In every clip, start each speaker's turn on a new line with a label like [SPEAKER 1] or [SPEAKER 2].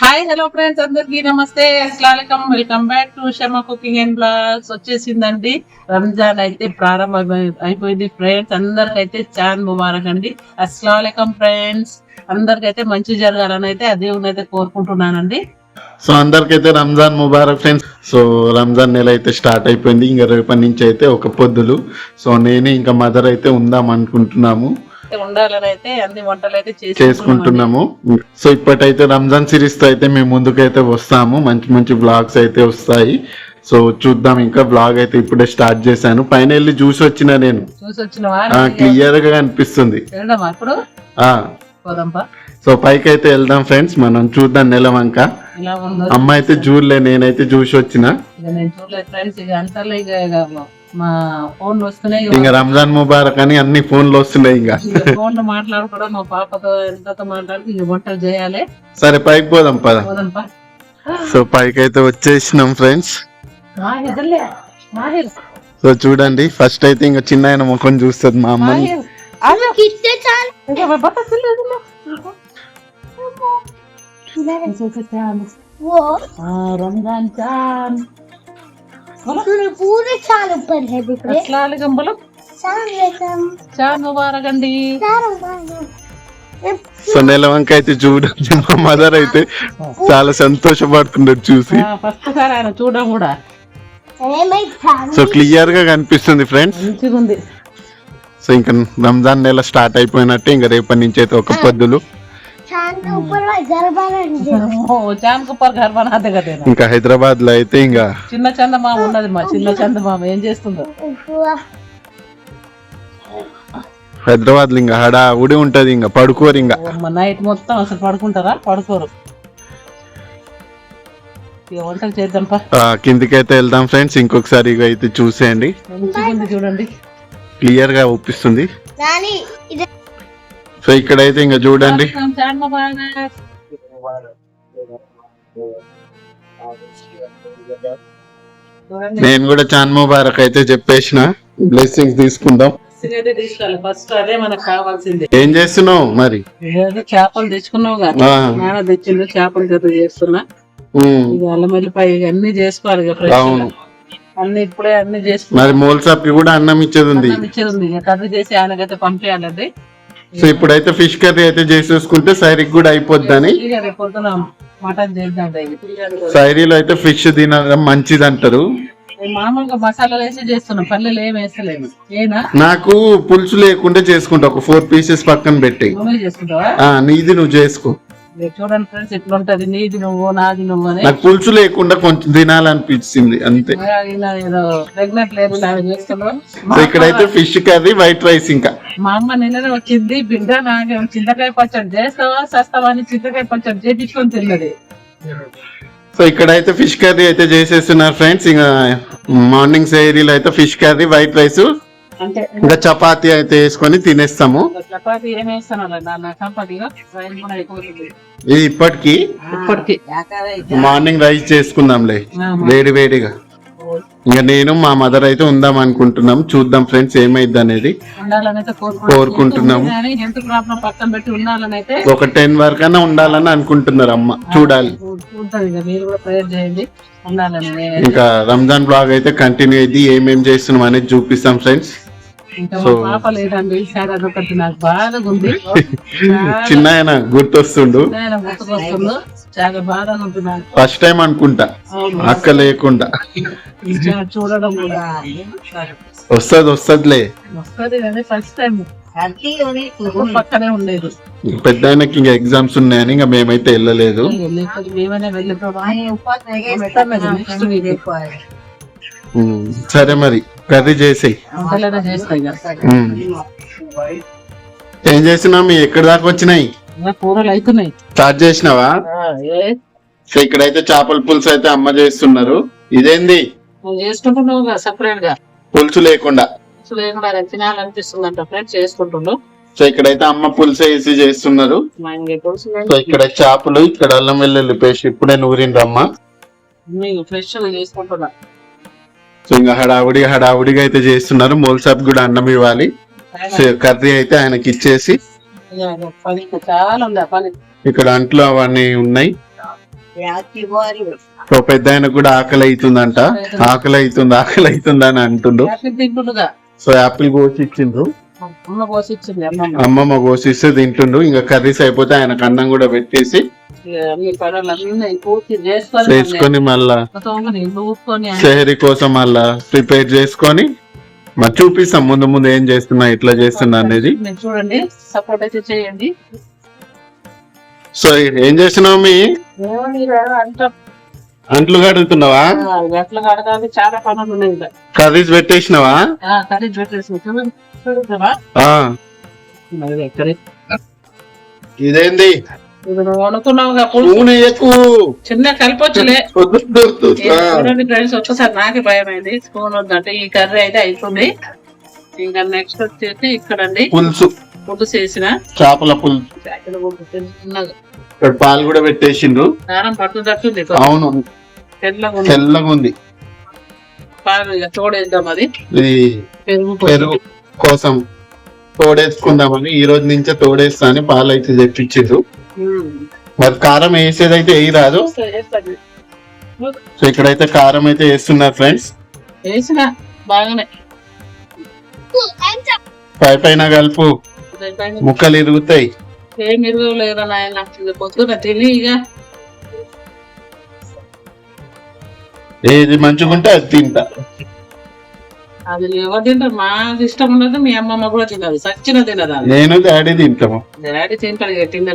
[SPEAKER 1] Hi hello friends అందరికి నమస్తే. అస్సలం welcome back to Sharma cooking and blogs వచ్చేసిందండి. రంజాన్ అయితే ప్రారంభం అయిపోయింది ఫ్రెండ్స్ అందరికైతే చాన్ ముబారక్ అండి. అస్సలం ఫ్రెండ్స్ అందరికైతే మంచి జరగాలని అయితే అదే ఉన్నైతే కోరుకుంటున్నానండి.
[SPEAKER 2] సో అందరికైతే రంజాన్ ముబారక్ ఫ్రెండ్స్ సో రంజాన్ నెల అయితే స్టార్ట్ అయిపోయింది. ఇంకా రేపటి నుంచి అయితే ఒక పొద్దులు. సో నేనే ఇంకా మదర్ అయితే ఉందాం అనుకుంటున్నాము.
[SPEAKER 1] ఉండాలని అయితే అన్ని వంటలు అయితే.
[SPEAKER 2] చేసుకుంటున్నాము. సో ఇప్పటైతే రంజాన్ సిరీస్తో అయితే మేము ముందుకైతే వస్తాము. మంచి మంచి బ్లాగ్స్ అయితే వస్తాయి. సో చూద్దాం. ఇంకా బ్లాగ్ అయితే ఇప్పుడే స్టార్ట్ చేశాను. పైన వెళ్ళి చూసి వచ్చిన నేను. క్లియర్గా
[SPEAKER 1] పోదాంపా
[SPEAKER 2] సో పైకి అయితే వెళ్దాం ఫ్రెండ్స్ మనం చూద్దాం నెలవంక
[SPEAKER 1] ఇలా ఉందో.
[SPEAKER 2] అమ్మ అయితే చూడలే నేనైతే చూసి వచ్చిన.
[SPEAKER 1] మా ఫోన్ వస్తున్నాయి ఇక
[SPEAKER 2] రంజాన్ ముబారక్ అని అన్ని ఫోన్లు వస్తున్నాయి ఇంకా.
[SPEAKER 1] ఫోన్లో మాట్లాడుకోవడం మా పాపతో ఎంతతో మాట్లాడి ఇక వంటలు చేయాలి.
[SPEAKER 2] సరే పైకి పోదాం పద. సో పైకి అయితే వచ్చేసినాం ఫ్రెండ్స్. సో చూడండి ఫస్ట్ అయితే ఇంకా చిన్న ఆయన ముఖం చూస్తుంది మా అమ్మని.
[SPEAKER 1] మాహిర్ ఆజా.
[SPEAKER 3] पूरे पूरे चार ऊपर है दिख रहे
[SPEAKER 1] अस्सलाम वालेकुम बोलो
[SPEAKER 3] चार लेकिन
[SPEAKER 1] चांद मुबारक अंडी
[SPEAKER 3] चार ऊपर है
[SPEAKER 2] సో నెలవంక అయితే చూడండి మా మదర్ అయితే చాలా సంతోషపడుతున్నారు చూసి
[SPEAKER 1] ఫస్ట్ సారి ఆయన చూడడం కూడా
[SPEAKER 3] अरे मैं चार
[SPEAKER 2] సో క్లియర్ గా కనిపిస్తుంది ఫ్రెండ్స్
[SPEAKER 1] మంచిగా ఉంది
[SPEAKER 2] సో ఇంకా రంజాన్ నెల స్టార్ట్ అయిపోయినట్టే ఇంకా రేపటి నుంచి అయితే ఒక పొద్దులు
[SPEAKER 3] चार के ऊपर मैं घर बना
[SPEAKER 1] ఓ చాంద్ కుప్పర్ ఘర్ బనాదే కదేనా
[SPEAKER 2] ఇంకా హైదరాబాద్ లో అయితే ఇంకా
[SPEAKER 1] చిన్న చందమామ ఉన్నది మా చిన్న చందమామ ఏం చేస్తుందో
[SPEAKER 2] హైదరాబాద్ లో ఇంకా హడా ఉడి ఉంటది ఇంకా పడుకోరు ఇంకా
[SPEAKER 1] ఓ, నైట్ మొత్తం అసలు పడుకుంటారా పడుకోరు ఇక వంటలు చేద్దాంపా
[SPEAKER 2] ఆ, కిందికైతే వెళ్దాం ఫ్రెండ్స్ ఇంకొకసారి ఇక అయితే చూసేయండి
[SPEAKER 1] మంచిగా ఉంది చూడండి
[SPEAKER 2] క్లియర్ గా ఒప్పిస్తుంది
[SPEAKER 3] नानी इधर
[SPEAKER 2] సో ఇక్కడైతే ఇంకా చూడండి. నేను కూడా చాన్ ముబారక్ అయితే చెప్పేసిన. బ్లెస్సింగ్స్ తీసుకుందాం.
[SPEAKER 1] ఫస్ట్ అదే మనకు కావాల్సింది.
[SPEAKER 2] ఏం చేస్తున్నావు మరి?
[SPEAKER 1] ఏదో చేపలు తెచ్చుకున్నావు కదా. నాన్న తెచ్చిండు చేపలు కథ చేస్తున్నా.
[SPEAKER 2] ఉమ్,
[SPEAKER 1] ఇక అల్లం వెల్లిపాయ ఇక అన్ని చేసుకోవాలి.
[SPEAKER 2] అవును.
[SPEAKER 1] అన్ని ఇప్పుడే అన్ని చేసుకున్నా.
[SPEAKER 2] మరి మోల్సాప్కి కూడా అన్నం ఇచ్చేది ఉంది.
[SPEAKER 1] ఇచ్చేది ఉంది. కర్రీ చేసి ఆయనకైతే పంపించాలండి
[SPEAKER 2] సో ఇప్పుడైతే ఫిష్ కర్రీ అయితే చేసేసుకుంటే సైరికి కూడా అయిపోద్దని. సైరీలో అయితే ఫిష్ తినడం మంచిది అంటారు నాకు పులుసు లేకుండా చేసుకుంటా ఒక ఫోర్ పీసెస్ పక్కన పెట్టి నీది నువ్వు చేసుకో.
[SPEAKER 1] చూడండి ఫ్రెండ్స్ ఎట్లుంటది? నీది నువ్వు నాది నువ్వు అని.
[SPEAKER 2] నాకు పులుసు లేకుండా కొంచెం తినాలనిపించింది అంతే.
[SPEAKER 1] ఇలా ప్రెగ్నెంట్ లేదు చేస్తున్నావు.
[SPEAKER 2] సో ఇక్కడైతే ఫిష్ కర్రీ వైట్ రైస్ ఇంకా.
[SPEAKER 1] మా అమ్మ నిన్ననే వచ్చింది బిడ్డ నాకే చింతకాయ పచ్చడి చేస్తావా సస్తావా అని చింతకాయ పచ్చడి చేపించుకొని తిన్నది.
[SPEAKER 2] సో ఇక్కడైతే ఫిష్ కర్రీ అయితే చేసేస్తున్నారు ఫ్రెండ్స్ ఇంకా మార్నింగ్ సేరీలో అయితే ఫిష్ కర్రీ వైట్ రైస్. ఇంకా చపాతీ అయితే వేసుకొని తినేస్తాము. ఇది ఇప్పటికి మార్నింగ్ రైస్ చేసుకుందాంలే వేడి వేడిగా. ఇంకా నేను మా మదర్ అయితే ఉందాం అనుకుంటున్నాం. చూద్దాం ఫ్రెండ్స్ ఏమైంది అనేది. కోరుకుంటున్నాము. ఒక టెన్ వరకైనా ఉండాలని అనుకుంటున్నారు అమ్మ. చూడాలి.
[SPEAKER 1] ఇక మీరు కూడా ప్రేయర్ చేయండి. ఉండాలని నేనైతే.
[SPEAKER 2] ఇంకా రంజాన్ బ్లాగ్ అయితే కంటిన్యూ అయ్యి ఏమేం చేస్తున్నాం అనేది చూపిస్తాం ఫ్రెండ్స్.
[SPEAKER 1] పాప లేదండి. ఈసారి అదొకటి నాకు బాగా ఉంది.
[SPEAKER 2] చిన్న ఆయన గుర్తొస్తుండు.
[SPEAKER 1] చాలా ఉంది నాకు.
[SPEAKER 2] ఫస్ట్ టైం అనుకుంటా. అక్క లేకుండా.
[SPEAKER 1] ఇంకా చూడడం కూడా
[SPEAKER 2] వస్తది వస్తదిలే.
[SPEAKER 1] వస్తుంది కానీ ఫస్ట్ టైం పక్కనే ఉండేది.
[SPEAKER 2] పెద్ద ఆయనకి ఇంకా ఎగ్జామ్స్ ఉన్నాయని ఇంకా మేమైతే వెళ్ళలేదు.
[SPEAKER 1] మేమైనా
[SPEAKER 2] సరే మరి కర్రీ ఉమ్. ఏం చేసినావు మీ? ఎక్కడి దాకా వచ్చినాయి?
[SPEAKER 1] కూరలు అవుతున్నాయి
[SPEAKER 2] స్టార్ట్ చేసినావా? సో ఇక్కడైతే చేపల పులుసు అయితే అమ్మ చేస్తున్నారు. ఇదేంది?
[SPEAKER 1] చేసుకుంటున్నావు సపరేట్గా?
[SPEAKER 2] పులుసు లేకుండా.
[SPEAKER 1] అసలు లేకుండా అది తినాలనిపిస్తుంది అంట ఫ్రెండ్స్ చేసుకుంటుండు.
[SPEAKER 2] సో ఇక్కడైతే అమ్మ పులుసు వేసి చేస్తున్నారు. సో ఇక్కడ చేపలు ఇక్కడ అల్లం వెల్లుల్లి పేస్ట్ ఇప్పుడే నూరిండ్రమ్మ
[SPEAKER 1] ఫ్రెష్ చేసుకుంటున్నా.
[SPEAKER 2] సో ఇంకా హడావుడి హడావుడిగా అయితే చేస్తున్నారు. మోల్సాబ్ కూడా అన్నం ఇవ్వాలి. సో కర్రీ అయితే ఆయనకి ఇచ్చేసి. ఇక్కడ అంట్లు అవన్నీ ఉన్నాయి. సో పెద్ద ఆయన కూడా ఆకలి అవుతుందంట ఆకలి అవుతుంది ఆకలి అవుతుంది అని అంటుండు.
[SPEAKER 1] యాపిల్ తింటుండగా.
[SPEAKER 2] సో యాపిల్ కోసి ఇచ్చిండ్రు.
[SPEAKER 1] కోసి అమ్మమ్మ.
[SPEAKER 2] కోసిస్తే తింటుండు. ఇంకా కర్రీస్ అయిపోతే ఆయనకు అన్నం కూడా పెట్టేసి
[SPEAKER 1] చేసుకొని
[SPEAKER 2] మళ్ళా షహరీ కోసం మళ్ళా ప్రిపేర్ చేసుకొని మరి చూపిస్తాం. ముందు ముందు ఏం చేస్తున్నా ఇట్లా చేస్తున్నా అనేది.
[SPEAKER 1] చూడండి సపోర్ట్ అయితే చేయండి.
[SPEAKER 2] సో ఏం చేస్తున్నావు మీ అంట్లు కడుగుతున్నావా
[SPEAKER 1] గట్ల కడగాలి చాలా పనులు ఉన్నాయి
[SPEAKER 2] కర్రీస్ పెట్టేసినావా?
[SPEAKER 1] కర్రీ పెట్టేసి చూడండి చూడుతావా
[SPEAKER 2] ఆ.
[SPEAKER 1] మరి ఎక్కడే?
[SPEAKER 2] ఇదేంది? నూనె ఎక్కువ.
[SPEAKER 1] చిన్న కలిపొచ్చులే. చూడండి ఫ్రెండ్స్ ఒక్కసారి నాకే భయం అయింది స్పూన్ వద్దంటే ఈ కర్రీ అయితే అవుతుంది ఇంకా నెక్స్ట్ వచ్చేసి ఇక్కడండి.
[SPEAKER 2] పులుసు.
[SPEAKER 1] పులుసు వేసిన.
[SPEAKER 2] చేపల పులుసు.
[SPEAKER 1] ఇక్కడ పులుసు.
[SPEAKER 2] ఇక్కడ పాలు కూడా పెట్టేసిండ్రు. అవును.
[SPEAKER 1] తెల్లగా ఉంది. పెరుగు
[SPEAKER 2] కోసం. తోడేసుకుందామని ఈ రోజు నుంచే తోడేస్తా అని పాలు అయితే తెప్పించిండ్రు.
[SPEAKER 1] ఉమ్.
[SPEAKER 2] మరి కారం వేసేదైతే వేయి రాదు. సో ఇక్కడైతే కారం అయితే వేస్తున్నారు ఫ్రెండ్స్.
[SPEAKER 1] వేసిన బాగానే.
[SPEAKER 2] పై పైన కలుపు. ముక్కలు ఇరుగుతాయి.
[SPEAKER 1] ఏం ఇరగలేదా నాయన పొద్దున తిని ఇక.
[SPEAKER 2] ఏది మంచిగుంటే అది తింటా.
[SPEAKER 1] అది ఎవరు తింటారు? మా ఇష్టం ఉండదు మీ అమ్మమ్మ కూడా తినదు. సచ్చిన తినదా
[SPEAKER 2] నేను డాడీ తింటాము
[SPEAKER 1] డాడీ తింటారు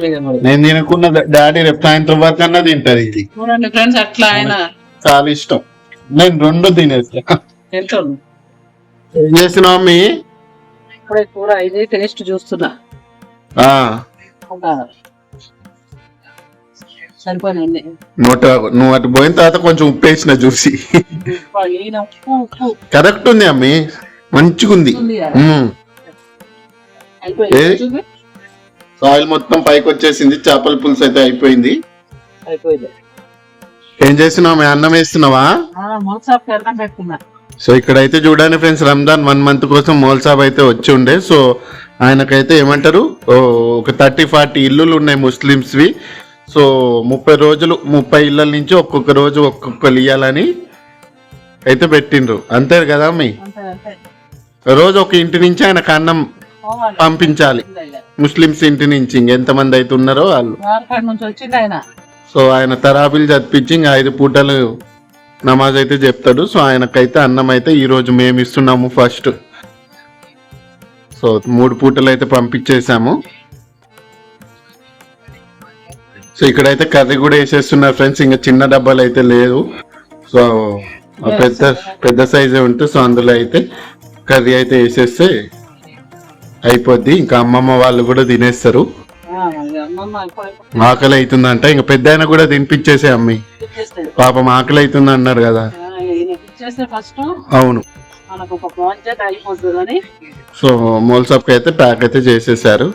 [SPEAKER 1] ఇక మరి.
[SPEAKER 2] నేను తినకున్న డాడీ రేపు సాయంత్రం వరకు అన్నా తింటది ఇది.
[SPEAKER 1] చూడండి ఫ్రెండ్స్ అట్లా ఆయన
[SPEAKER 2] చాలా ఇష్టం. నేను రెండు తినేస్తా.
[SPEAKER 1] తింటాను
[SPEAKER 2] ఏం
[SPEAKER 1] ఇప్పుడే కూర ఇది టేస్ట్ చూస్తున్నా. సరిపోయినండి
[SPEAKER 2] నూట నువ్వు అటు పోయిన తర్వాత కొంచెం ఉప్పు వేసిన చూసి. కరెక్ట్ ఉంది అమ్మి. మంచిగుంది. ఆయిల్ మొత్తం పైకి వచ్చేసింది. చేపల పులుసు అయితే అయిపోయింది. ఏం చేస్తున్నావు అన్నం వేస్తున్నావా? సో ఇక్కడైతే చూడండి ఫ్రెండ్స్ రంజాన్ వన్ మంత్ కోసం మోల్ సాబ్ అయితే వచ్చి ఉండే. సో ఆయనకైతే ఏమంటారు? ఓ, ఒక థర్టీ ఫార్టీ ఇల్లులు ఉన్నాయి ముస్లిమ్స్వి. సో ముప్పై రోజులు ముప్పై ఇళ్ళ నుంచి ఒక్కొక్క రోజు ఒక్కొక్కరు ఇయ్యాలని అయితే పెట్టిండ్రు. అంతే కదా మీ రోజు ఒక ఇంటి నుంచి ఆయనకు అన్నం. పంపించాలి. ముస్లిమ్స్ ఇంటి నుంచి ఇంకెంతమంది అయితే ఉన్నారో వాళ్ళు.
[SPEAKER 1] ఆయన.
[SPEAKER 2] సో ఆయన తరాబీలు చదివించి ఇంకా ఐదు పూటలు నమాజ్ అయితే చెప్తాడు. సో ఆయనకైతే అన్నం అయితే ఈ రోజు మేము ఇస్తున్నాము ఫస్ట్. సో మూడు పూటలు అయితే పంపించేసాము సో ఇక్కడైతే కర్రీ కూడా వేసేస్తున్నారు ఫ్రెండ్స్. ఇంకా చిన్న డబ్బాలు అయితే లేదు సో పెద్ద పెద్ద సైజే ఉంటే సో అందులో అయితే కర్రీ అయితే వేసేస్తే అయిపోద్ది. ఇంకా అమ్మమ్మ వాళ్ళు కూడా తినేస్తారు. ఆకలి అవుతుందంట ఇంకా పెద్ద ఆయన కూడా తినిపించేసే అమ్మి. పాపం ఆకలి అవుతుంది అన్నారు కదా. అవును. సో మోల్సప్కి అయితే ప్యాక్ అయితే చేసేసారు.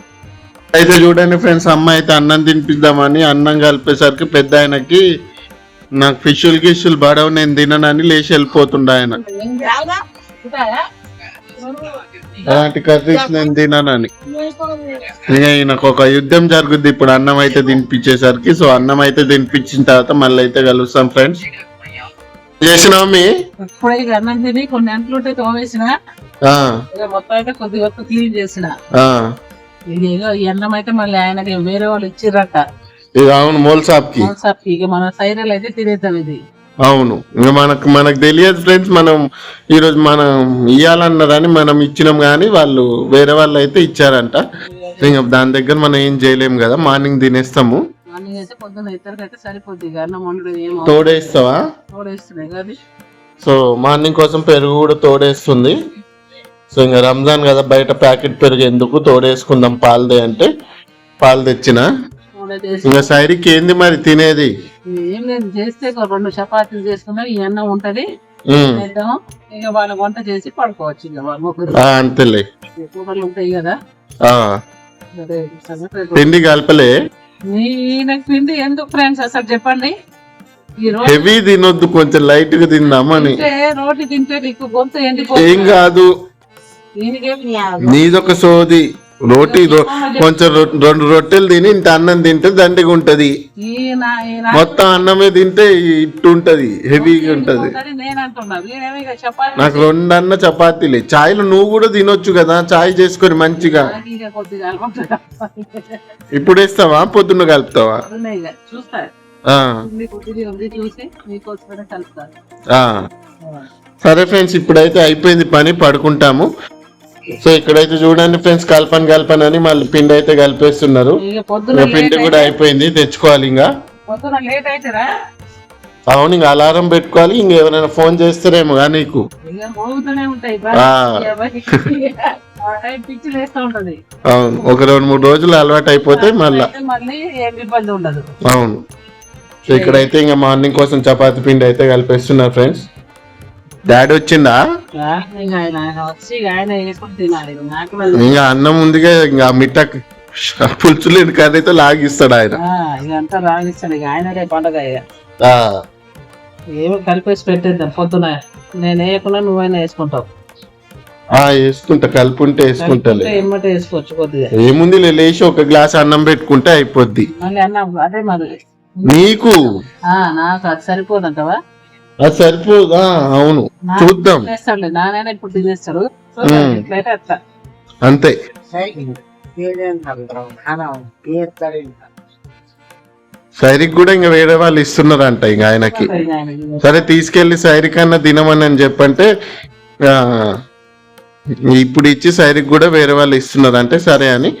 [SPEAKER 2] అయితే చూడండి ఫ్రెండ్స్ అమ్మ అయితే అన్నం తినిపిద్దామని అన్నం కలిపేసరికి పెద్ద ఆయనకి నాకు ఫిషులు గిషులు బడవ నేను తిననని లేచి వెళ్ళిపోతుండ ఆయన. అలాంటి కర్రీస్ నేను తిననని. ఇక ఈయనకు ఒక యుద్ధం జరుగుద్ది ఇప్పుడు అన్నం అయితే తినిపించేసరికి సో అన్నం అయితే తినిపించిన తర్వాత మళ్ళీ అయితే కలుస్తాం ఫ్రెండ్స్. చేసినావు మీ
[SPEAKER 1] ఇప్పుడే ఇక అన్నం తిని కొన్ని అంట్లు ఉంటే తోమేసిన.
[SPEAKER 2] ఆ,
[SPEAKER 1] ఇక మొత్తం అయితే కొద్దిగా క్లీన్ చేసిన.
[SPEAKER 2] ఆ.
[SPEAKER 1] ఇది ఏదో ఈ అన్నం అయితే మళ్ళీ ఆయనకి వేరే వాళ్ళు ఇచ్చిర్రట.
[SPEAKER 2] ఇది అవును మోల్సాప్కి
[SPEAKER 1] మోసాప్కి ఇక మన సైరల్ అయితే తినేద్దాం ఇది.
[SPEAKER 2] అవును. ఇంకా మనకు మనకు తెలియదు ఫ్రెండ్స్ మనం ఈరోజు మనం ఇవ్వాలన్నారని మనం ఇచ్చినాం కానీ వాళ్ళు వేరే వాళ్ళు అయితే ఇచ్చారంట. ఇంకా దాని దగ్గర మనం ఏం చేయలేము కదా మార్నింగ్ తినేస్తాము.
[SPEAKER 1] మార్నింగ్ అయితే పొద్దున్న ఇద్దరికి అయితే సరిపోద్ది. ఇక అన్నం ఏమో
[SPEAKER 2] తోడేస్తావా?
[SPEAKER 1] తోడేస్తున్నాయి కదా
[SPEAKER 2] సో మార్నింగ్ కోసం పెరుగు కూడా తోడేస్తుంది. సో ఇంకా రంజాన్ కదా బయట ప్యాకెట్ పెరుగు ఎందుకు తోడేసుకుందాం పాలదే అంటే? పాలు తెచ్చిన? ఇంకా సైరికి ఏంది మరి తినేది?
[SPEAKER 1] ఏం లేదు చేస్తే ఒక రెండు చపాతీలు చేసుకున్నా ఈ అన్నం ఉంటది. చేద్దాం ఇక వాళ్ళకి వంట చేసి పడుకోవచ్చు ఇక వాళ్ళు. ముగ్గురు
[SPEAKER 2] ఆ, అంతేలే.
[SPEAKER 1] కూరలు ఉంటాయి కదా. సంగతి
[SPEAKER 2] తిండి కలపలే.
[SPEAKER 1] ఈయనకి పిండి ఎందుకు ఫ్రెండ్స్ అసలు చెప్పండి?
[SPEAKER 2] హెవీ తినొద్దు కొంచెం లైట్గా తిందామని.
[SPEAKER 1] రోటి తింటే నీకు గొంతు
[SPEAKER 2] ఏం కాదు. నీదొక సోది. రోటీ కొంచెం రెండు రొట్టెలు తిని ఇంత అన్నం తింటే దండిగా ఉంటది. మొత్తం అన్నమే తింటే ఇట్టు ఉంటది హెవీగా ఉంటది. నాకు రెండు అన్న చపాతీలే. చాయ్లు నువ్వు కూడా తినొచ్చు కదా చాయ్ చేసుకొని మంచిగా. ఇప్పుడు వేస్తావా? పొద్దున్న కలుపుతావా. సరే ఫ్రెండ్స్ ఇప్పుడైతే అయిపోయింది పని పడుకుంటాము. సో ఇక్కడైతే చూడండి ఫ్రెండ్స్ కలపని కలపని అని మళ్ళీ పిండి అయితే కలిపేస్తున్నారు. పిండి కూడా అయిపోయింది తెచ్చుకోవాలి ఇంకా. అవును ఇంకా అలారం పెట్టుకోవాలి ఇంక ఎవరైనా ఫోన్ చేస్తారేమో నీకు. అవును ఒక రెండు మూడు రోజులు అలవాటు అయిపోతే మళ్ళా. అవును. సో ఇక్కడైతే ఇంకా మార్నింగ్ కోసం చపాతీ పిండి అయితే కలిపేస్తున్నారు ఫ్రెండ్స్. డాడీ వచ్చిందా
[SPEAKER 1] ఇంకా ఆయన ఆయన ఆయన
[SPEAKER 2] అన్నం ఉందిగా ఇంకా మిట్ట పులుసు లేని కర్రీతో లాగిస్తాడు ఆయన.
[SPEAKER 1] అంతా రాగిస్తాడు ఇక ఆయనకే పండగ ఏమో కలిపేసి పెట్టేద్దాం పొద్దున నేను వేయకుండా నువ్వైనా వేసుకుంటావు.
[SPEAKER 2] ఆ, వేసుకుంటా
[SPEAKER 1] కలిపి ఎమ్మటే వేసుకోవచ్చు కొద్దిగా.
[SPEAKER 2] ఏముంది లేచి ఒక గ్లాస్ అన్నం పెట్టుకుంటే అయిపోద్ది.
[SPEAKER 1] అదే మరి.
[SPEAKER 2] నీకు?
[SPEAKER 1] ఆ, నాకు అది సరిపోదంటవా?
[SPEAKER 2] అది సరిపోదా. అవును. చూద్దాం. అంతే. సైరికి కూడా ఇంకా వేరే వాళ్ళు ఇస్తున్నారంట ఇంకా ఆయనకి. సరే తీసుకెళ్ళి సైరికి అన్న తినమని అని చెప్పంటే ఆ, ఇప్పుడు ఇచ్చి సైరికి కూడా వేరే వాళ్ళు ఇస్తున్నారు అంటే సరే అని.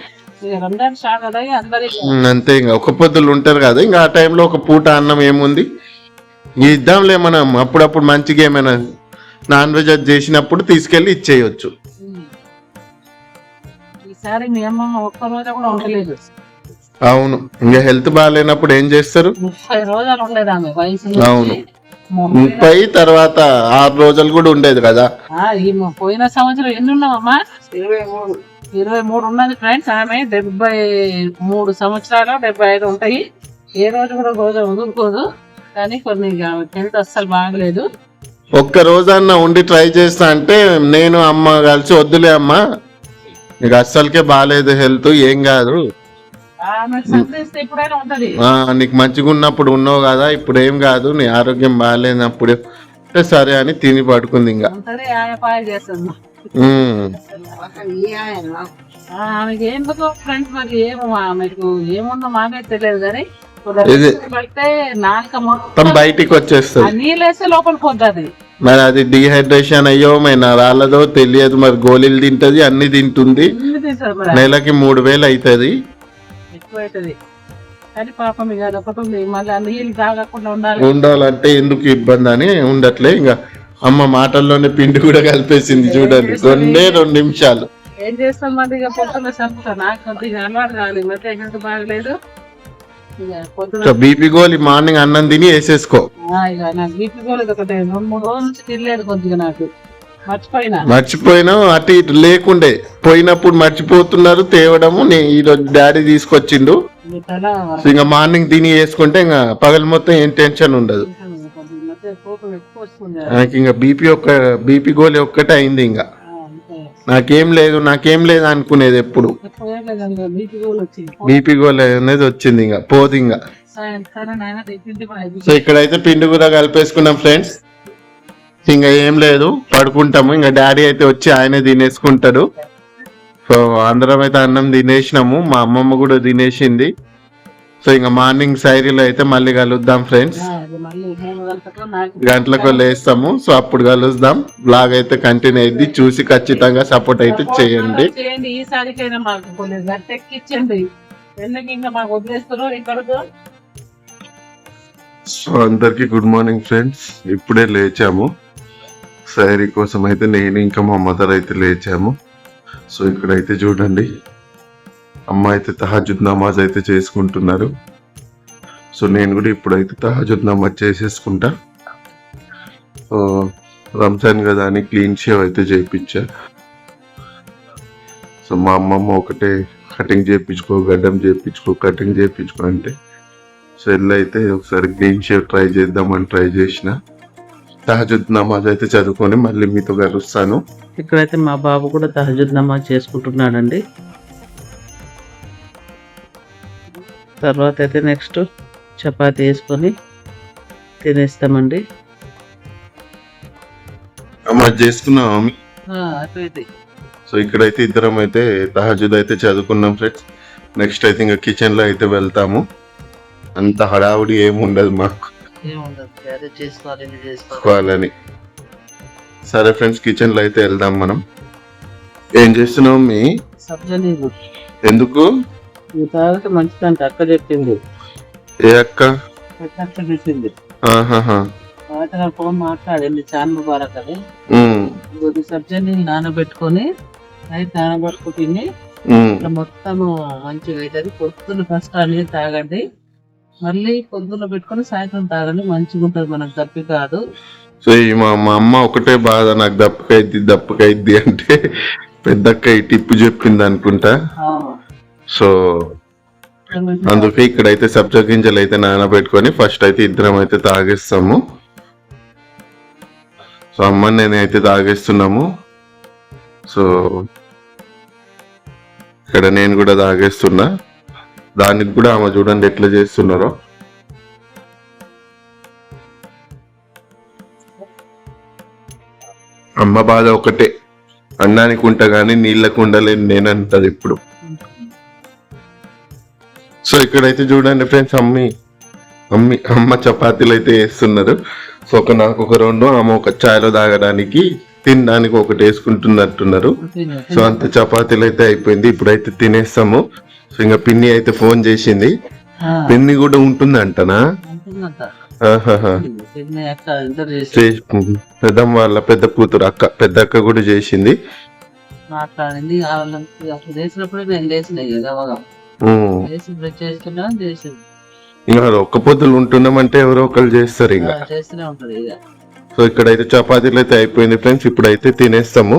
[SPEAKER 2] అంతే ఇంకా. ఒక పొద్దులు ఉంటారు కదా ఇంకా ఆ టైంలో ఒక పూట అన్నం ఏముంది? ఇద్దాంలే మనం అప్పుడప్పుడు మంచిగా ఏమైనా నాన్ వెజ్ అది చేసినప్పుడు తీసుకెళ్ళి ఇచ్చేయచ్చు.
[SPEAKER 1] ఈసారి కూడా ఉండలేదు.
[SPEAKER 2] అవును. ఇంకా హెల్త్ బాగాలేనప్పుడు ఏం చేస్తారు?
[SPEAKER 1] ముప్పై రోజులు ఉండలేదు ఆమె వయసు
[SPEAKER 2] అవును.
[SPEAKER 1] ముప్పై-
[SPEAKER 2] ముప్పై తర్వాత ఆరు రోజులు కూడా ఉండేది కదా?
[SPEAKER 1] ఆ, ఈ మ- పోయిన సంవత్సరం ఎన్ని ఉన్నామమ్మా ఇరవై మూడు. ఇరవై మూడు ఉన్నది ఫ్రెండ్స్ ఆమె. డెబ్బై మూడు సంవత్సరాలు డెబ్బై ఐదు ఉంటాయి. ఏ రోజు కూడా రోజు వదులుకోదు. కానీ కొన్ని హెల్త్ అస్సలు బాగలేదు.
[SPEAKER 2] ఒక్క రోజన్నా ఉండి ట్రై చేస్తా అంటే నేను అమ్మ కలిసి వద్దులే అమ్మ. నీకు అస్సలకే బాగాలేదు హెల్త్ ఏం కాదు. నీకు మంచిగా ఉన్నప్పుడు ఉన్నావు కదా ఇప్పుడు ఏం కాదు నీ ఆరోగ్యం బాగాలేనప్పుడు. అంటే సరే అని తిని పడుకుంది ఇంకా.
[SPEAKER 1] ఆమెకి ఎందుకో ఫ్రెండ్స్ మరి ఏమో ఆమెకు ఏముందో మాకే తెలియదు కానీ
[SPEAKER 2] ఇది-
[SPEAKER 1] మొత్తం
[SPEAKER 2] బయటికి వచ్చేస్తుంది.
[SPEAKER 1] నీళ్ళు వేస్తే లోపలికి పోతుంది
[SPEAKER 2] మరి అది డిహైడ్రేషన్ అయ్యో మరి రాలేదో తెలియదు మరి గోళీలు తింటది అన్ని తింటుంది. నెలకి మూడు వేలు అవుతుంది ఉండాలంటే ఎందుకు ఇబ్బంది అని ఉండట్లే. ఇంకా అమ్మ మాటల్లోనే పిండి కూడా కలిపేసింది చూడండి. రెండే రెండు నిమిషాలు.
[SPEAKER 1] ఏం చేస్తాం మరి ఇక చంపుతా నాకు కొద్దిగా అలవాటు కావాలి బాగలేదు.
[SPEAKER 2] బీపీ గోలి మార్నింగ్ అన్నం తిని వేసేసుకో.
[SPEAKER 1] ఆ, ఇక నాకు బీపీ పోలేదు ఒకటి రెండు మూడు రోజుల నుంచి తినలేదు కొద్దిగా నాకు. మర్చిపోయినా.
[SPEAKER 2] మర్చిపోయినా అటు ఇటు లేకుండే. పోయినప్పుడు మర్చిపోతున్నారు తేవడము. నే ఈరోజు డాడీ తీసుకొచ్చిండు. సో ఇంకా మార్నింగ్ తిని వేసుకుంటే ఇంకా పగలు మొత్తం ఏం టెన్షన్ ఉండదు.
[SPEAKER 1] కొద్దిగా ఈ మధ్య కోపం ఎక్కువ వస్తుంది.
[SPEAKER 2] నాకు ఇంకా బీపీ ఒక్క బీపీ గోలి ఒక్కటే అయింది ఇంకా. నాకేం లేదు నాకేం లేదు అనుకునేది ఎప్పుడు.
[SPEAKER 1] బీపీ
[SPEAKER 2] గోల్ అనేది వచ్చింది ఇంకా పోదు ఇంకా. సో ఇక్కడైతే పిండి కూడా కలిపేసుకున్నాం ఫ్రెండ్స్. ఇంకా ఏం లేదు పడుకుంటాము. ఇంకా డాడీ అయితే వచ్చి ఆయనే తినేసుకుంటాడు. సో అందరం అయితే అన్నం తినేసినాము. మా అమ్మమ్మ కూడా తినేసింది. సో ఇంకా మార్నింగ్ సైరీలో అయితే మళ్ళీ కలుద్దాం ఫ్రెండ్స్.
[SPEAKER 1] గంటలకు
[SPEAKER 2] లేస్తాము సో అప్పుడు కలుద్దాం. బ్లాగ్ అయితే కంటిన్యూ అయింది. చూసి ఖచ్చితంగా సపోర్ట్ అయితే చేయండి. సో అందరికి గుడ్ మార్నింగ్ ఫ్రెండ్స్ ఇప్పుడే లేచాము. సైరీ కోసం అయితే నేను ఇంకా మా మదర్ అయితే లేచాము. సో ఇక్కడైతే చూడండి. అమ్మ అయితే తహజుద్ నమాజ్ అయితే చేసుకుంటున్నారు. సో నేను కూడా ఇప్పుడైతే తహజుద్ నమాజ్ చేసేసుకుంటా. రంజాన్ కదా అని క్లీన్ షేవ్ అయితే చేయించా సో మా అమ్మమ్మ ఒకటే కటింగ్ చేయించుకో గడ్డం చేయించుకో కటింగ్ చేయించుకో అంటే. సో అయితే ఒకసారి గ్రీన్ షేవ్ ట్రై చేద్దామని ట్రై చేసిన. తహజుద్ నమాజ్ అయితే చదువుకొని మళ్ళీ మీతో కలుస్తాను.
[SPEAKER 1] ఇక్కడైతే మా బాబు కూడా తహజుద్ నమాజ్ చేసుకుంటున్నాడండి. తర్వాత అయితే నెక్స్ట్ చపాతీ వేసుకొని తినేస్తామండి.
[SPEAKER 4] మమ్మీ?
[SPEAKER 1] అయిపోయింది.
[SPEAKER 4] సో ఇక్కడైతే ఇద్దరం అయితే తహజుద్ అయితే చదువుకున్నాం ఫ్రెండ్స్ నెక్స్ట్ అయితే ఇంకా కిచెన్లో అయితే వెళ్తాము. అంత హడావుడి ఏమి ఉండదు మాకు చేసుకోవాలని. సరే ఫ్రెండ్స్ కిచెన్లో అయితే వెళ్దాం మనం. ఏం చేస్తున్నావు మీ ఎందుకు?
[SPEAKER 1] ఇది తాగితే మంచిదంట అక్క చెప్పింది.
[SPEAKER 4] ఏ అక్క?
[SPEAKER 1] అక్క చెప్పింది.
[SPEAKER 4] ఆహాహా.
[SPEAKER 1] తర్వాత ఫోన్ మాట్లాడింది చాన్ ముబారక్
[SPEAKER 4] ఉమ్,
[SPEAKER 1] కొద్ది సబ్జా నీళ్ళు నానబెట్టుకొని నైట్ నానబెట్టుకు తిని
[SPEAKER 4] ఉమ్.
[SPEAKER 1] ఇట్లా మొత్తం మంచిగా అవుతుంది పొద్దున ఫస్ట్ ఆ నీళ్ళు తాగండి. మళ్ళీ పొద్దున పెట్టుకొని సాయంత్రం తాగండి. మంచిగా ఉంటుంది మనకు తప్పి కాదు.
[SPEAKER 4] సో మా మా అమ్మ ఒకటే బాధ నాకు దప్పకైద్ది దప్పకైద్ది అంటే పెద్దక్క ఈ టిప్పు చెప్పింది అనుకుంటా? సో అందుకే ఇక్కడైతే సబ్జా గింజలు అయితే నానబెట్టుకొని ఫస్ట్ అయితే ఇద్దరం అయితే తాగేస్తాము. సో అమ్మ నేనైతే తాగేస్తున్నాము. సో ఇక్కడ నేను కూడా తాగేస్తున్నా. దానికి కూడా ఆమె చూడండి ఎట్లా చేస్తున్నారో. అమ్మ బాధ ఒకటే. అన్నానికి ఉంటా కానీ నీళ్ళకు ఉండలేను నేనంటది ఇప్పుడు. సో ఇక్కడైతే చూడండి ఫ్రెండ్స్ అమ్మి అమ్మి అమ్మ చపాతీలు అయితే వేస్తున్నారు. సో ఒక నాకు ఒక రెండు ఆమె ఒక చాయలో తాగడానికి తినడానికి ఒకటి వేసుకుంటున్నట్టున్నారు. సో అంత చపాతీలు అయితే అయిపోయింది ఇప్పుడైతే తినేస్తాము. సో ఇంకా పిన్ని అయితే ఫోన్ చేసింది. పిన్ని కూడా ఉంటుంది అంటనా పెద్దమ్మ వాళ్ళ పెద్ద కూతురు అక్క పెద్ద అక్క కూడా చేసింది.
[SPEAKER 1] మాట్లాడింది చేసినప్పుడే నేను కదా
[SPEAKER 4] ఇంకా ఒక్క పొద్దులు ఉంటున్నామంటే ఎవరో ఒకరు చేస్తారు ఇంకా. సో ఇక్కడైతే చపాతీలు అయితే అయిపోయింది ఫ్రెండ్స్ ఇప్పుడైతే తినేస్తాము.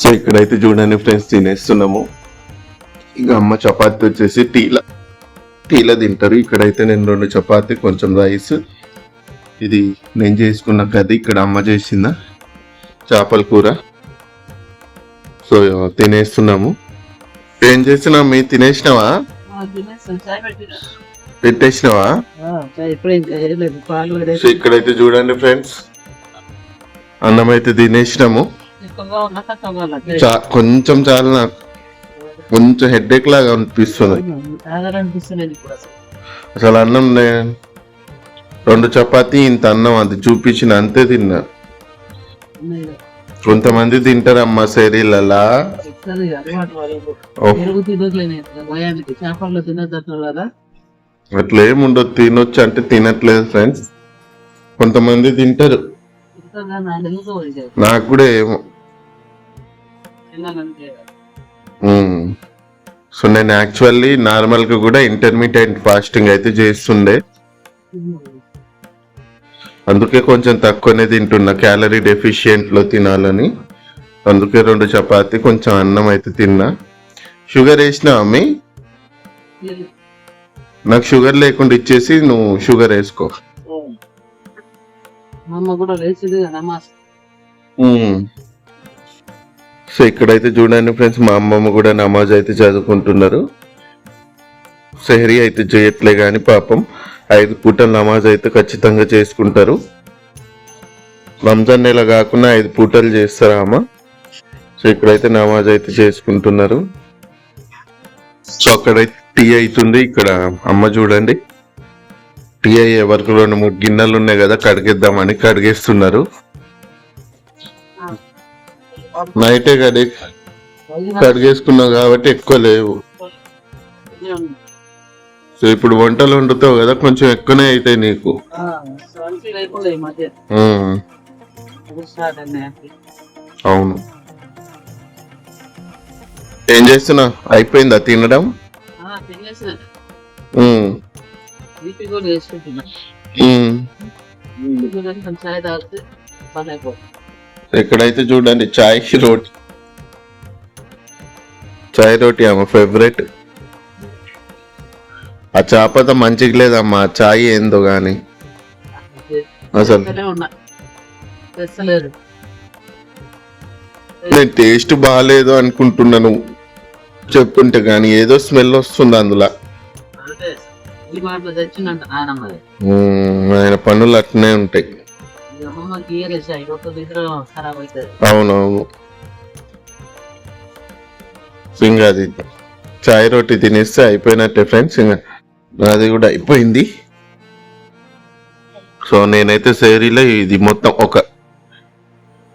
[SPEAKER 4] సో ఇక్కడైతే చూడండి ఫ్రెండ్స్ తినేస్తున్నాము. ఇక అమ్మ చపాతీ వచ్చేసి టీలా టీలా తింటారు. ఇక్కడైతే నేను రెండు చపాతీ కొంచెం రైస్. ఇది నేను చేసుకున్న కర్రీ ఇక్కడ అమ్మ చేసిందా చేపల కూర. సో తినేస్తున్నాము. ఏం చేసినావు మీ తినేసినావా? పెట్టేసినావా? ఇక్కడైతే చూడండి ఫ్రెండ్స్. అన్నం అయితే తినేసినాము కొంచెం చాలు నాకు. కొంచెం హెడ్ఏక్ లాగా అనిపిస్తుంది.
[SPEAKER 1] అసలు.
[SPEAKER 4] అన్నం రెండు చపాతీ ఇంత అన్నం అది చూపించిన అంతే తిన్నా. కొంతమంది తింటారమ్మా శరీరలా అట్లా ఏముండదు తినొచ్చు అంటే తినట్లేదు ఫ్రెండ్స్. కొంతమంది తింటారు.
[SPEAKER 1] నాకు
[SPEAKER 4] కూడా ఏమో. సో నేను యాక్చువల్లీ నార్మల్గా కూడా ఇంటర్మీడియట్ ఫాస్టింగ్ అయితే చేస్తుండే. అందుకే కొంచెం తక్కువనే తింటున్నా. క్యాలరీ డెఫిషియెంట్లో తినాలని. అందుకే రెండు చపాతి కొంచెం అన్నం అయితే తిన్నా. షుగర్ వేసినా అమ్మి? నాకు షుగర్ లేకుండా ఇచ్చేసి నువ్వు షుగర్ వేసుకో. సో ఇక్కడైతే చూడండి ఫ్రెండ్స్ మా అమ్మమ్మ కూడా నమాజ్ అయితే చదువుకుంటున్నారు. సెహరీ అయితే చేయట్లే కానీ పాపం. ఐదు పూటల నమాజ్ అయితే ఖచ్చితంగా చేసుకుంటారు. రంజాన్ నెల కాకుండా ఐదు పూటలు చేస్తారా అమ్మ? సో ఇక్కడైతే నమాజ్ అయితే చేసుకుంటున్నారు. సో అక్కడైతే టీ అవుతుంది ఇక్కడ అమ్మ చూడండి. టీ అయ్యే వరకు రెండు మూడు గిన్నెలు ఉన్నాయి కదా కడిగేద్దామని కడిగేస్తున్నారు. నైటే కడి కడిగేసుకున్నావు కాబట్టి ఎక్కువ లేవు. సో ఇప్పుడు వంటలు వండుతావు కదా కొంచెం ఎక్కువనే అవుతాయి నీకు. అవును. ఏం చేస్తున్నా? అయిపోయిందా తినడం? ఇక్కడైతే చూడండి చాయ్ రోటీ. చాయ్ రోటీ అమ్మ ఫేవరెట్ ఆ చేపతో మంచిగా లేదమ్మా చాయ్ ఏందో గాని. అసలు. నేను టేస్ట్ బాగాలేదు అనుకుంటున్నాను చెప్తుంటే గానీ ఏదో స్మెల్ వస్తుంది అందులో.
[SPEAKER 2] ఆయన పనులు అట్నే ఉంటాయి. అవునవును సో ఇంకా అది చాయ్ రోటీ తినేస్తే అయిపోయినట్టే ఫ్రెండ్స్ ఇంకా అది కూడా అయిపోయింది. సో నేనైతే శారీలో ఇది మొత్తం ఒక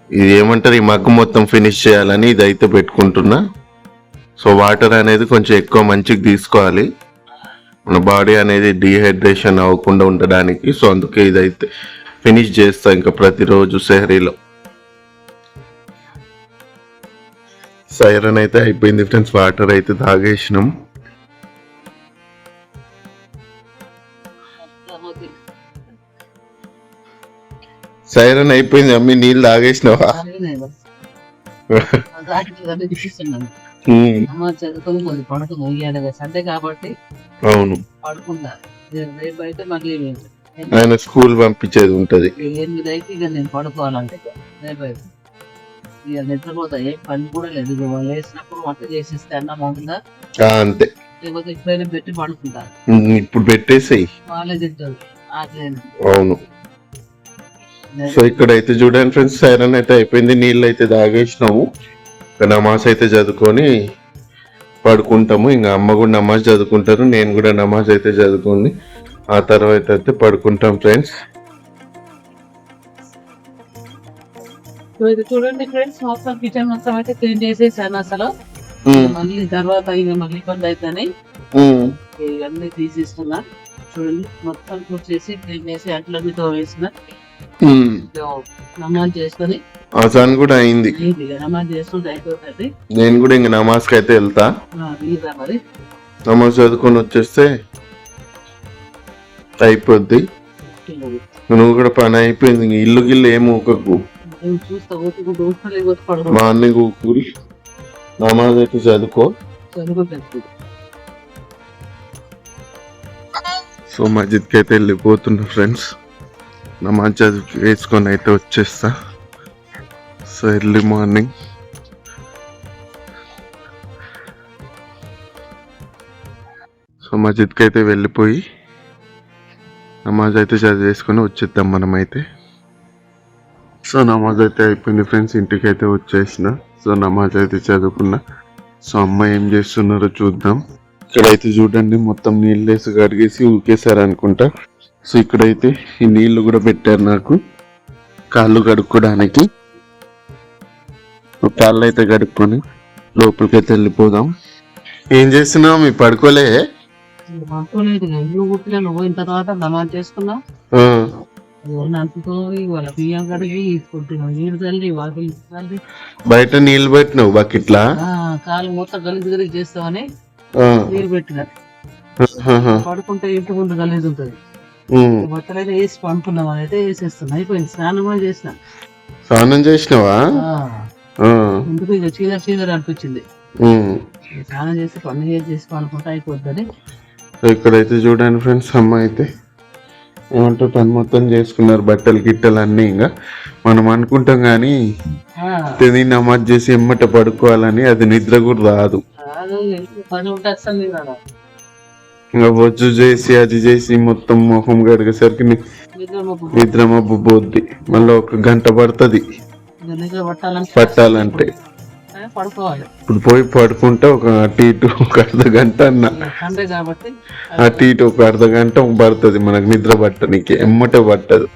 [SPEAKER 2] ఇది ఏమంటారు ఈ మగ్గు మొత్తం ఫినిష్ చేయాలని ఇది అయితే పెట్టుకుంటున్నా. సో వాటర్ అనేది కొంచెం ఎక్కువ మంచిగా తీసుకోవాలి. మన బాడీ అనేది డిహైడ్రేషన్ అవ్వకుండా ఉండడానికి. సో అందుకే ఇదైతే ఫినిష్ చేస్తా ఇంకా ప్రతిరోజు సెహరీలో సైరన్ అయితే అయిపోయింది ఫ్రెండ్స్ వాటర్ అయితే తాగేసినాం. సైరన్ అయిపోయింది అమ్మి నీళ్ళు తాగేసినావా? అవును. ఆయన స్కూల్ పంపించేది ఉంటది.
[SPEAKER 1] ఎనిమిది అయితే ఇక నేను పడుకోవాలంటే ఇక నిద్రపోతా ఏం పని కూడా లేదు. వంట చేసేస్తే అన్నం ఉంటుందా
[SPEAKER 2] అంతే.
[SPEAKER 1] లేకపోతే ఇప్పుడైనా పెట్టి పడుకుంటా?
[SPEAKER 2] ఇప్పుడు పెట్టేసేయి.
[SPEAKER 1] వాళ్ళే తింటారు ఆకలేదు
[SPEAKER 2] అవును. సో ఇక్కడ అయితే చూడండి ఫ్రెండ్స్ సైరన్ అయితే అయిపోయింది. నీళ్ళు అయితే తాగేసినాము. ఇక నమాజ్ అయితే చదువుకొని పడుకుంటాము. ఇంకా అమ్మ కూడా నమాజ్ చదువుకుంటారు. నేను కూడా నమాజ్ అయితే చదువుకొని ఆ తర్వాత అయితే పడుకుంటాం ఫ్రెండ్స్.
[SPEAKER 1] చూడండి ఫ్రెండ్స్ మొత్తం కిచెన్ మొత్తం అయితే క్లీన్ చేసేసాను అసలు. మళ్ళీ తర్వాత ఇక మళ్ళీ ఇబ్బంది అవుతాయి ఇవన్నీ తీసేస్తున్నా. చూడండి మొత్తం చేసి క్లీన్ చేసి అట్లన్నీ వేసిన నమాజ్ చేసుకొని
[SPEAKER 2] అజాన్ కూడా అయింది.
[SPEAKER 1] నమాజ్
[SPEAKER 2] నేను కూడా ఇంక నమాజ్కి అయితే వెళ్తా నమాజ్ చదువుకొని వచ్చేస్తే అయిపోద్ది. నువ్వు కూడా పని అయిపోయింది. ఇంక ఇల్లు గిల్లు ఏం ఊకకు.
[SPEAKER 1] నేను చూస్తా ఊపుకుంటూ ఊపుకుంటూ లేకపోతే పడుకో
[SPEAKER 2] మార్నింగ్ ఊకూరి. నమాజ్ అయితే చదువుకో. సో మస్జిద్కి అయితే వెళ్ళిపోతున్నా ఫ్రెండ్స్. నమాజ్ చదివి వేసుకొని అయితే వచ్చేస్తా. So early morning. సో మస్జిద్కి అయితే వెళ్ళిపోయి నమాజ్ అయితే చదివేసుకొని వచ్చేద్దాం మనమైతే. సో నమాజ్ అయితే అయిపోయింది ఫ్రెండ్స్ ఇంటికి అయితే వచ్చేసిన. సో నమాజ్ అయితే చదువుకున్నా. సో అమ్మ ఏం చేస్తున్నారో చూద్దాం. ఇక్కడైతే చూడండి మొత్తం నీళ్ళు వేసి కడిగేసి ఊకేశారు అనుకుంటా సో ఇక్కడైతే ఈ నీళ్ళు కూడా పెట్టారు నాకు. కాళ్ళు కడుక్కోవడానికి కాళ్ళు అయితే కడుక్కొని లోపలికి అయితే వెళ్ళిపోదాం. ఏం చేస్తున్నావు? మీ పడుకోలే? బయట నీళ్ళు పెట్టినావు బకెట్లా
[SPEAKER 1] కాలు మొత్తం గలీజ్ గలీజ్ చేస్తామని
[SPEAKER 2] ఆ,
[SPEAKER 1] నీళ్ళు పెట్టిన. పడుకుంటే ఇంటి ముందు గలీజ్ ఉంటుంది. బట్టలు అయితే వేసి అని అయితే వేసేస్తున్నా. అయిపోయింది స్నానం కూడా చేసిన.
[SPEAKER 2] స్నానం చేసినావా?
[SPEAKER 1] ఎందుకు ఇక చీదర చీదర అనిపించింది. స్నానం చేసి పండుగ చేసి పండుకుంటే అయిపోద్దని.
[SPEAKER 2] ఇక్కడైతే చూడండి ఫ్రెండ్స్ అమ్మ అయితే ఏమంటారు పని మొత్తం చేసుకున్నారు బట్టలు గిట్టలు అన్నీ ఇంకా. మనం అనుకుంటాం కానీ తిని నమాజ్ చేసి ఎమ్మట పడుకోవాలని అది నిద్ర కూడా రాదు. ఇంకా బొజ్జు చేసి అది చేసి మొత్తం మొహం గడిగేసరికి ని-
[SPEAKER 1] నిద్ర మబ్బు
[SPEAKER 2] పోద్ది మళ్ళీ ఒక గంట పడుతుంది.
[SPEAKER 1] పట్టాలంటే
[SPEAKER 2] ఇప్పుడు పోయి పడుకుంటే ఒక అటు ఇటు ఒక అర్ధ గంట అన్న. అటు ఇటు ఒక అర్ధ గంట పడుతుంది మనకు నిద్ర పట్టనికి. ఎమ్మట పట్టదు.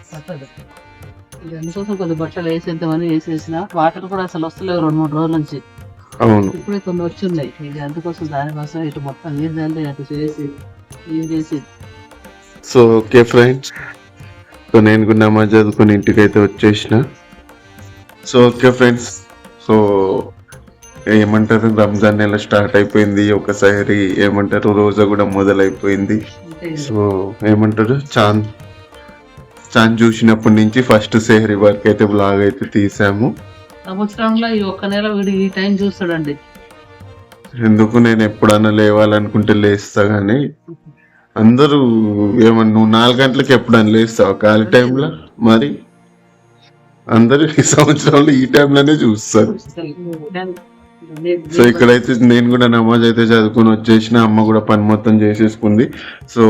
[SPEAKER 1] అందుకోసం కొద్ది బట్టలు వేసేద్దామని వేసేసిన. వాటర్ కూడా అసలు వస్తలేవు రెండు మూడు రోజుల నుంచి.
[SPEAKER 2] అవును.
[SPEAKER 1] ఇప్పుడే కొన్ని వచ్చిన్నాయి. ఇక అందుకోసం దానికోసం ఇటు మొత్తం ఏం చేయాలి అటు చేసి ఏం చేసి.
[SPEAKER 2] సో ఓకే ఫ్రెండ్స్ సో నేను కూడా నమాజ్ చదువుకుని ఇంటికి అయితే వచ్చేసిన. సో ఓకే ఫ్రెండ్స్ సో ఏమంటారు? రంజాన్ నెల స్టార్ట్ అయిపోయింది. ఒకసారి ఏమంటారు? రోజా కూడా మొదలైపోయింది. సో ఏమంటారు? చాంద్ చాంద్ చూసినప్పటి నుంచి ఫస్ట్ సెహరీ వరకు అయితే బ్లాగ్ అయితే తీసాము.
[SPEAKER 1] సంవత్సరంలో ఈ ఒక్క నెల వీడు ఈ టైం చూస్తాడండి.
[SPEAKER 2] ఎందుకు నేను ఎప్పుడన్నా లేవాలనుకుంటే లేస్తా కానీ అందరూ ఏమన్నా నువ్వు నాలుగు గంటలకు ఎప్పుడన్నా లేస్తావు? ఖాళీ టైంలో? మరి? అందరూ ఈ సంవత్సరంలో ఈ టైంలోనే చూస్తారు. సో ఇక్కడైతే నేను కూడా నమాజ్ అయితే చదువుకొని వచ్చేసిన అమ్మ కూడా పని మొత్తం చేసేసుకుంది. సో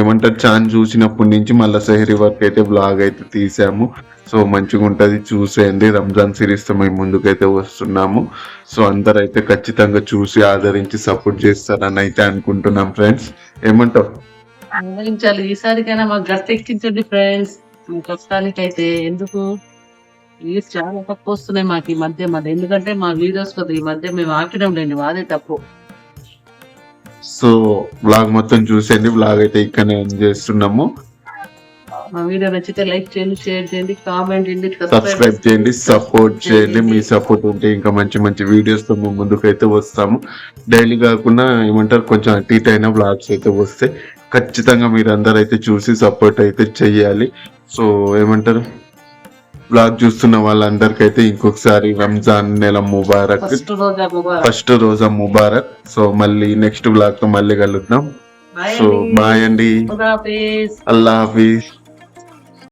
[SPEAKER 2] ఏమంటారు ఛాన్ చూసినప్పటి నుంచి మళ్ళీ సెహరీ వర్క్ అయితే బ్లాగ్ అయితే తీసాము. సో మంచిగా ఉంటుంది చూసేయండి. రంజాన్ సిరీస్తో మేము ముందుకైతే వస్తున్నాము. సో అందరైతే అయితే ఖచ్చితంగా చూసి ఆదరించి సపోర్ట్ చేస్తారని అయితే అనుకుంటున్నాం ఫ్రెండ్స్ ఏమంటావు?
[SPEAKER 1] ఆదరించాలి. ఈసారికైనా మాకు గట్టెక్కించండి ఫ్రెండ్స్ ప్రస్తుతానికైతే ఎందుకు? వ్యూస్ చాలా తక్కువ వస్తున్నాయి మాకు ఈ మధ్య మరి ఎందుకంటే మా వీడియోస్ కొద్దిగా ఈ మధ్య మేము ఆపడం లేండి అదే తప్పు.
[SPEAKER 2] సో బ్లాగ్ మొత్తం చూసేయండి బ్లాగ్ అయితే ఇక్కడనే ఎండ్ చేస్తున్నాము.
[SPEAKER 1] మా వీడియో నచ్చితే లైక్ చేయండి షేర్ చేయండి కామెంట్ చేయండి
[SPEAKER 2] సబ్స్క్రైబ్ చేయండి సపోర్ట్ చేయండి. మీ సపోర్ట్ ఉంటే ఇంకా మంచి మంచి వీడియోస్తో మేము ముందుకైతే వస్తాము. డైలీ కాకుండా ఏమంటారు కొంచెం అటు ఇటు అయినా బ్లాగ్స్ అయితే వస్తే ఖచ్చితంగా మీరు అందరు అయితే చూసి సపోర్ట్ అయితే చెయ్యాలి సో ఏమంటారు? బ్లాగ్ చూస్తున్న వాళ్ళందరికైతే ఇంకొకసారి రంజాన్ నెల ముబారక్.
[SPEAKER 1] ఫస్ట్ రోజా ముబారక్.
[SPEAKER 2] సో మళ్ళీ నెక్స్ట్ బ్లాగ్తో మళ్ళీ కలుద్దాం. సో బాయ్ అండి. అల్లా హాఫీజ్.